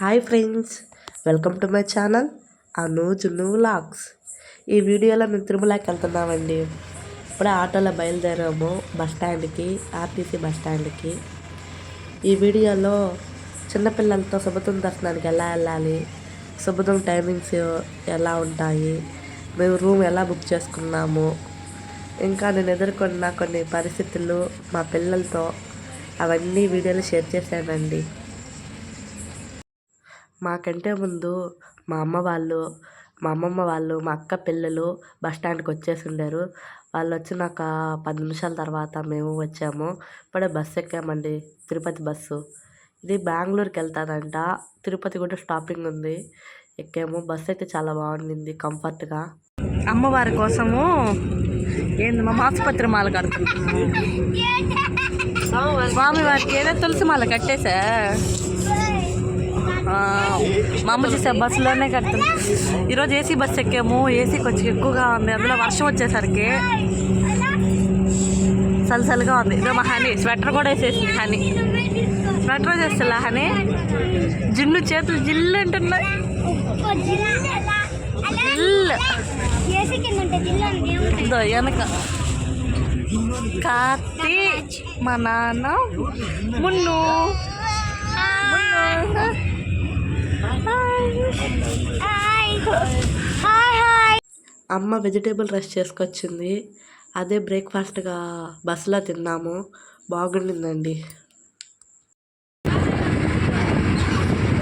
Hi friends welcome to my channel Anu Junnu vlogs. ఈ వీడియోలో మేము తిరుమలకి వెళ్తున్నామండి. ఇప్పుడే ఆటోలో బయలుదేరాము బస్ స్టాండ్కి ఆర్టీసీ బస్ స్టాండ్కి. ఈ వీడియోలో చిన్నపిల్లలతో శుభతం దర్శనానికి ఎలా వెళ్ళాలి శుభతం టైమింగ్స్ ఎలా ఉంటాయి మేము రూమ్ ఎలా బుక్ చేసుకున్నాము ఇంకా నేను ఎదుర్కొన్న కొన్ని పరిస్థితులు మా పిల్లలతో అవన్నీ వీడియోలు షేర్ చేశానండి. మాకంటే ముందు మా అమ్మ వాళ్ళు మా అమ్మమ్మ వాళ్ళు మా అక్క పిల్లలు బస్ స్టాండ్కి వచ్చేసి ఉండారు. వాళ్ళు వచ్చినాక పది నిమిషాల తర్వాత మేము వచ్చాము. ఇప్పుడే బస్సు ఎక్కామండి తిరుపతి బస్సు. ఇది బెంగళూరుకి వెళ్తాదంట. తిరుపతి కూడా స్టాపింగ్ ఉంది. ఎక్కాము. బస్సు అయితే చాలా బాగుండింది కంఫర్ట్గా. అమ్మవారి కోసము ఏంది మా ఆసుపత్రి మాల కడుతున్నాము. స్వామి వారికి ఏదో తులసి మాల కట్టేసా మా అమ్మ చేసే బస్సులోనే కడతాం ఈరోజు ఏసీ బస్సు ఎక్కాము ఏసీ కొంచెం ఎక్కువగా ఉంది. అందులో వర్షం వచ్చేసరికి సలసలుగా ఉంది. ఇదో మా హనీ స్వెటర్ కూడా వేసేసింది హనీ. స్వెటర్ చేస్తా హనీ? జిన్ను చేతులు జిల్లు అంటున్నాయి. జిల్లు. ఇదో వెనక. కార్తీ మా నాన్న. మున్ను. మున్ను. అమ్మ వెజిటేబుల్ రైస్ చేసుకొచ్చింది. అదే బ్రేక్ఫాస్ట్గా బస్సులో తిన్నాము. బాగుండిందండి.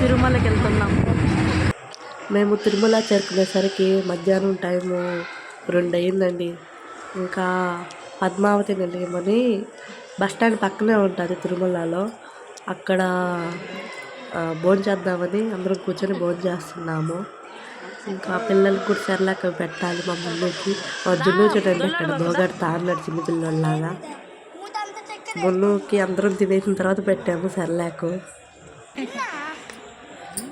తిరుమలకి వెళ్తున్నాం. మేము తిరుమల చేరుకునేసరికి మధ్యాహ్నం టైము రెండు అయిందండి ఇంకా పద్మావతి నిలయమని బస్ స్టాండ్ పక్కనే ఉంటుంది తిరుమలలో. అక్కడ భోజనం చేద్దామని అందరం కూర్చొని భోజనం చేస్తున్నాము. ఇంకా పిల్లలకి కూడా సెర్లాక్ పెట్టాలి మా మున్నుకి మా జున్ను చూడండి అక్కడ దోగడతా అన్నాడు చిన్న పిల్లోళ్ళలాగా మున్నుకి అందరం తినేసిన తర్వాత పెట్టాము సెర్లాకు.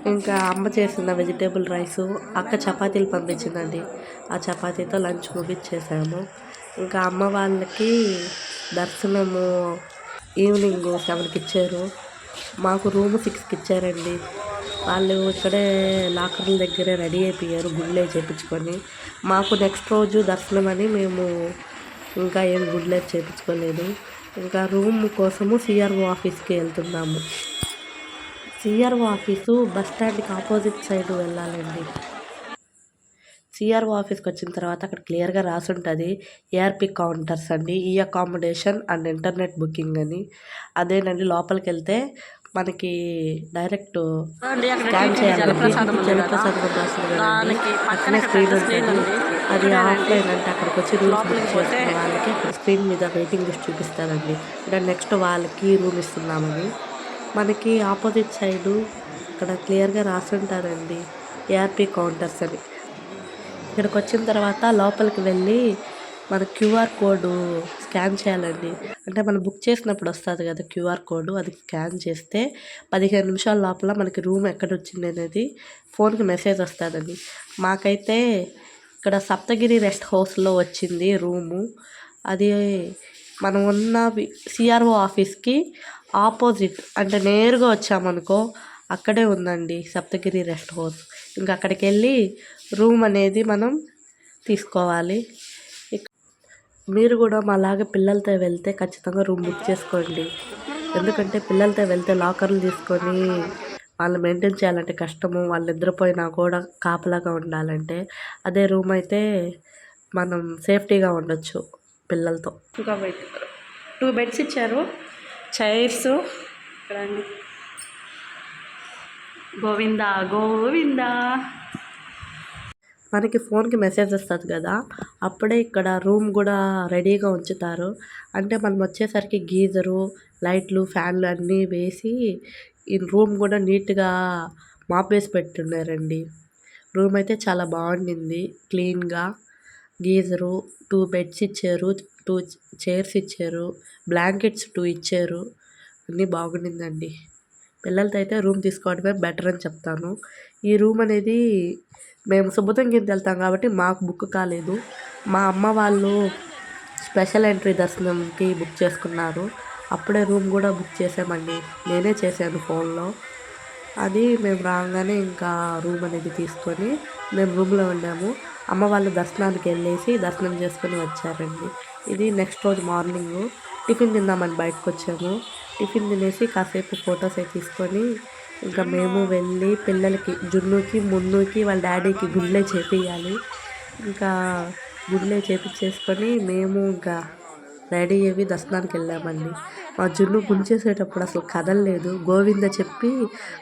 ఇంకా అమ్మ చేసిన వెజిటేబుల్ రైసు అక్క చపాతీలు పంపించిందండి. ఆ చపాతీతో లంచ్ ముగించేసాము. ఇంకా అమ్మ వాళ్ళకి దర్శనము ఈవినింగ్ సెవెన్కి ఇచ్చారు. మాకు రూమ్ సిక్స్కి ఇచ్చారండి. వాళ్ళు ఇక్కడే లాకర్ల దగ్గరే రెడీ అయిపోయారు గుళ్ళే చేపించుకొని. మాకు నెక్స్ట్ రోజు దర్శనం అని మేము ఇంకా ఏం గుళ్ళే చేపించుకోలేదు. ఇంకా రూమ్ కోసము సిఆర్ఓ ఆఫీస్కి వెళ్తున్నాము. సిఆర్ఓ ఆఫీసు బస్ స్టాండ్కి ఆపోజిట్ సైడ్ వెళ్ళాలండి. సిఆర్ఓ ఆఫీస్కి వచ్చిన తర్వాత అక్కడ క్లియర్గా రాసి ఉంటుంది ఏఆర్పి కౌంటర్స్ అండి. ఈ అకామిడేషన్ అండ్ ఇంటర్నెట్ బుకింగ్ అని. అదేనండి లోపలికి వెళ్తే మనకి డైరెక్ట్ స్కాన్ చేయాలి. పక్కనే స్క్రీన్ ఉంటుంది. అది ఆఫ్లైన్ అంటే అక్కడికి వచ్చి రూమ్స్ బుక్ చేసుకున్న వాళ్ళకి అక్కడ స్క్రీన్ మీద వెయిటింగ్ లిస్ట్ చూపిస్తారండి. అంటే నెక్స్ట్ వాళ్ళకి రూమ్ ఇస్తున్నామని. మనకి ఆపోజిట్ సైడు ఇక్కడ క్లియర్గా రాసి ఉంటారండి ఏఆర్పి కౌంటర్స్ అని. ఇక్కడికి వచ్చిన తర్వాత లోపలికి వెళ్ళి మన క్యూఆర్ కోడ్ స్కాన్ చేయాలండి. అంటే మనం బుక్ చేసినప్పుడు వస్తుంది కదా క్యూఆర్ కోడ్ అది స్కాన్ చేస్తే పదిహేను నిమిషాల లోపల మనకి రూమ్ ఎక్కడ వచ్చింది అనేది ఫోన్కి మెసేజ్ వస్తుందండి. మాకైతే ఇక్కడ సప్తగిరి రెస్ట్ హౌస్లో వచ్చింది రూము. అది మనం ఉన్న సిఆర్ఓ ఆఫీస్కి ఆపోజిట్ అంటే నేరుగా వచ్చామనుకో అక్కడే ఉందండి సప్తగిరి రెస్ట్ హౌస్. ఇంకా అక్కడికి వెళ్ళి రూమ్ అనేది మనం తీసుకోవాలి. మీరు కూడా మాలాగా పిల్లలతో వెళ్తే ఖచ్చితంగా రూమ్ బుక్ చేసుకోండి. ఎందుకంటే పిల్లలతో వెళ్తే లాకర్లు తీసుకొని వాళ్ళు మెయింటైన్ చేయాలంటే కష్టము. వాళ్ళు నిద్రపోయినా కూడా కాపలాగా ఉండాలంటే అదే రూమ్ అయితే మనం సేఫ్టీగా ఉండొచ్చు పిల్లలతో. ఇంకా బెడ్ టూ బెడ్స్ ఇచ్చారు. చైర్స్. ఇక్కడ గోవిందా గోవిందా. మనకి ఫోన్కి మెసేజ్ వస్తుంది కదా అప్పుడే ఇక్కడ రూమ్ కూడా రెడీగా ఉంచుతారు. అంటే మనం వచ్చేసరికి గీజరు లైట్లు ఫ్యాన్లు అన్నీ వేసి ఈ రూమ్ కూడా నీట్గా మాపేసి పెట్టున్నారండి. రూమ్ అయితే చాలా బాగుండింది క్లీన్గా. గీజరు టూ బెడ్స్ ఇచ్చారు టూ చైర్స్ ఇచ్చారు బ్లాంకెట్స్ టూ ఇచ్చారు అన్నీ బాగుండిందండి. పిల్లలతో అయితే రూమ్ తీసుకోవడమే బెటర్ అని చెప్తాను. ఈ రూమ్ అనేది మేము సుబ్బతం కింద వెళ్తాం కాబట్టి మాకు బుక్ కాలేదు. మా అమ్మ వాళ్ళు స్పెషల్ ఎంట్రీ దర్శనంకి బుక్ చేసుకున్నారు. అప్పుడే రూమ్ కూడా బుక్ చేసామండి. నేనే చేశాను ఫోన్లో. అది మేము రాగానే ఇంకా రూమ్ అనేది తీసుకొని మేము రూమ్లో ఉన్నాము. అమ్మ వాళ్ళు దర్శనానికి వెళ్ళేసి దర్శనం చేసుకొని వచ్చారండి. ఇది నెక్స్ట్ రోజు మార్నింగ్. టిఫిన్ తిందామని బయటకు వచ్చాము టిఫిన్ తినేసి కాసేపు ఫొటోస్ అవి తీసుకొని ఇంకా మేము వెళ్ళి పిల్లలకి జున్నుకి మున్నుకి వాళ్ళ డాడీకి గుడ్లే చేపియాలి ఇంకా గుడ్లే చేపించేసుకొని మేము ఇంకా రెడీ అయ్యి దర్శనానికి వెళ్ళామండి. మా జున్ను గుంచేసేటప్పుడు అసలు కదలలేదు. గోవింద చెప్పి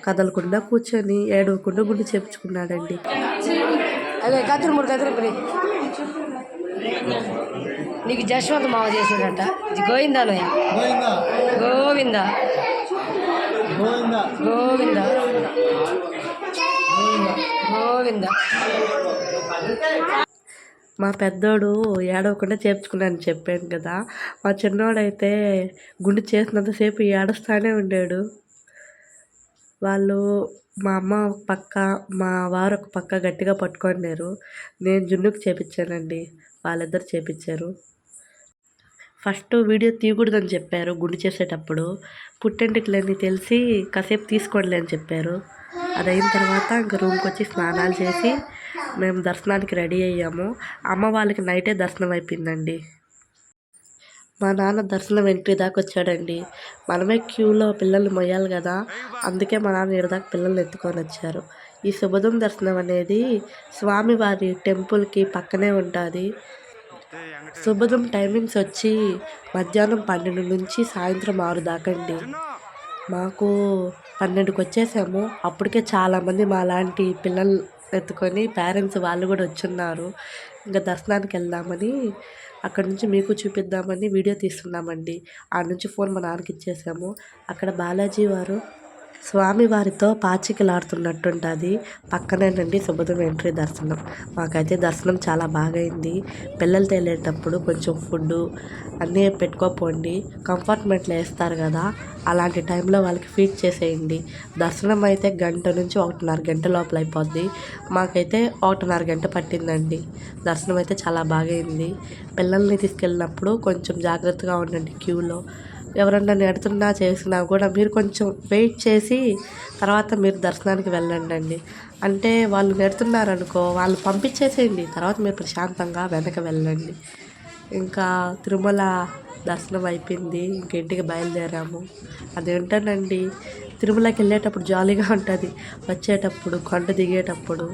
కదలకుండా కూర్చొని ఏడవకుండా గుండు చేపించుకున్నాడండి. అదే కత్తిరి మూడు కత్తిరి నీకు జశ్వంత్ మావ చేసాడట. గోవిందాలోయ? గోవింద. గోవింద. గోవింద. గోవింద. గోవింద. మా పెద్దోడు ఏడవకుండా చేర్చుకున్నాను చెప్పాను కదా. మా చిన్నోడైతే గుండు చేసినంతసేపు ఏడుస్తానే ఉండాడు. వాళ్ళు మా అమ్మ ఒక పక్క మా వారు ఒక పక్క గట్టిగా పట్టుకున్నారు నేను జున్నుకు చేపించానండి. వాళ్ళిద్దరు చేపించారు. ఫస్ట్ వీడియో తీయకూడదని చెప్పారు గుండు చేసేటప్పుడు. పుట్టెంటికలన్నీ తెలిసి కాసేపు తీసుకోండి అని చెప్పారు. అది అయిన తర్వాత ఇంక రూమ్కి వచ్చి స్నానాలు చేసి మేము దర్శనానికి రెడీ అయ్యాము. అమ్మ వాళ్ళకి నైటే దర్శనం అయిపోయిందండి. మా నాన్న దర్శనం ఎంట్రీ దాకా వచ్చాడండి. మనమే క్యూలో పిల్లల్ని మొయ్యాలి కదా అందుకే మా నాన్న ఈడ దాకా పిల్లల్ని ఎత్తుకొని వచ్చారు. ఈ శుభదం దర్శనం అనేది స్వామివారి టెంపుల్కి పక్కనే ఉంటుంది. శుభదం టైమింగ్స్ వచ్చి మధ్యాహ్నం పన్నెండు నుంచి సాయంత్రం ఆరు దాకా అండి. మాకు పన్నెండుకి వచ్చేసాము. అప్పటికే చాలామంది మా లాంటి పిల్లలు ఎత్తుకొని పేరెంట్స్ వాళ్ళు కూడా వచ్చున్నారు. ఇంకా దర్శనానికి వెళ్దామని అక్కడ నుంచి మీకు చూపిద్దామని వీడియో తీస్తున్నామండి. ఆ నుంచి ఫోన్ మా నాన్నకి ఇచ్చేసాము. అక్కడ బాలాజీ వారు స్వామివారితో పాచికలాడుతున్నట్టుంటుంది. పక్కనేనండి శుభదం ఎంట్రీ దర్శనం. మాకైతే దర్శనం చాలా బాగా అయింది పిల్లలతో వెళ్ళేటప్పుడు కొంచెం ఫుడ్డు అన్నీ పెట్టుకోపోండి. కంపార్ట్మెంట్లో వేస్తారు కదా అలాంటి టైంలో వాళ్ళకి ఫీడ్ చేసేయండి. దర్శనం అయితే గంట నుంచి ఒకటిన్నర గంట లోపల అయిపోద్ది. మాకైతే ఒకటిన్నర గంట పట్టిందండి. దర్శనం అయితే చాలా బాగైంది. పిల్లల్ని తీసుకెళ్ళినప్పుడు కొంచెం జాగ్రత్తగా ఉండండి క్యూలో. ఎవరన్నా నెడుతున్నా చేసినా కూడా మీరు కొంచెం వెయిట్ చేసి తర్వాత మీరు దర్శనానికి వెళ్ళండి అండి అంటే వాళ్ళు నెడుతున్నారనుకో వాళ్ళు పంపించేసేయండి. తర్వాత మీరు ప్రశాంతంగా వెనక వెళ్ళండి. ఇంకా తిరుమల దర్శనం అయిపోయింది. ఇంక ఇంటికి బయలుదేరాము. అదేంటోనండి? తిరుమలకి వెళ్ళేటప్పుడు జాలీగా ఉంటుంది. వచ్చేటప్పుడు కొండ దిగేటప్పుడు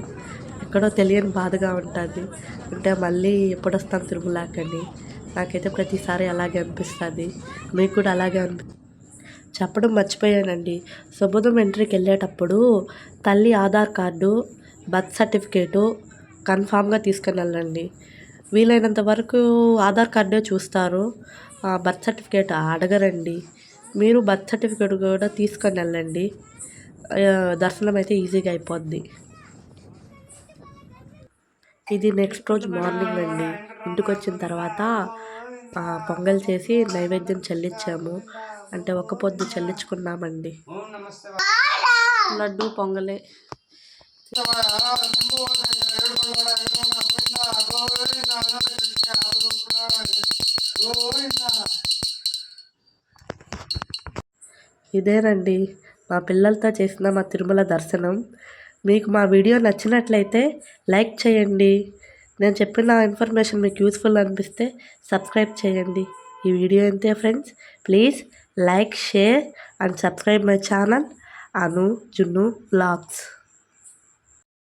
ఎక్కడో తెలియని బాధగా ఉంటుంది. అంటే మళ్ళీ ఎప్పుడు వస్తాం తిరుమలకని? నాకైతే ప్రతిసారి అలాగే అనిపిస్తుంది. మీకు కూడా అలాగే అనిపి చెప్పడం మర్చిపోయానండి. శుభదం ఎంట్రీకి వెళ్ళేటప్పుడు తల్లి ఆధార్ కార్డు బర్త్ సర్టిఫికేటు కన్ఫామ్గా తీసుకుని వెళ్ళండి. వీలైనంత వరకు ఆధార్ కార్డే చూస్తారు. బర్త్ సర్టిఫికేట్ అడగరండి. మీరు బర్త్ సర్టిఫికేట్ కూడా తీసుకొని వెళ్ళండి. దర్శనం అయితే ఈజీగా అయిపోద్ది. ఇది నెక్స్ట్ రోజు మార్నింగ్ అండి. ఇంటికి వచ్చిన తర్వాత పొంగల్ చేసి నైవేద్యం చెల్లించాము. అంటే ఒక పొద్దు చెల్లించుకున్నామండి. లడ్డు పొంగలే. ఇదేనండి మా పిల్లలతో చేసిన మా తిరుమల దర్శనం. మీకు మా వీడియో నచ్చినట్లయితే లైక్ చేయండి. నేను చెప్పిన ఇన్ఫర్మేషన్ మీకు యూస్ఫుల్ అనిపిస్తే సబ్స్క్రైబ్ చేయండి. ఈ వీడియో అంతే friends. Please like share and subscribe my channel. Anu Junnu blogs.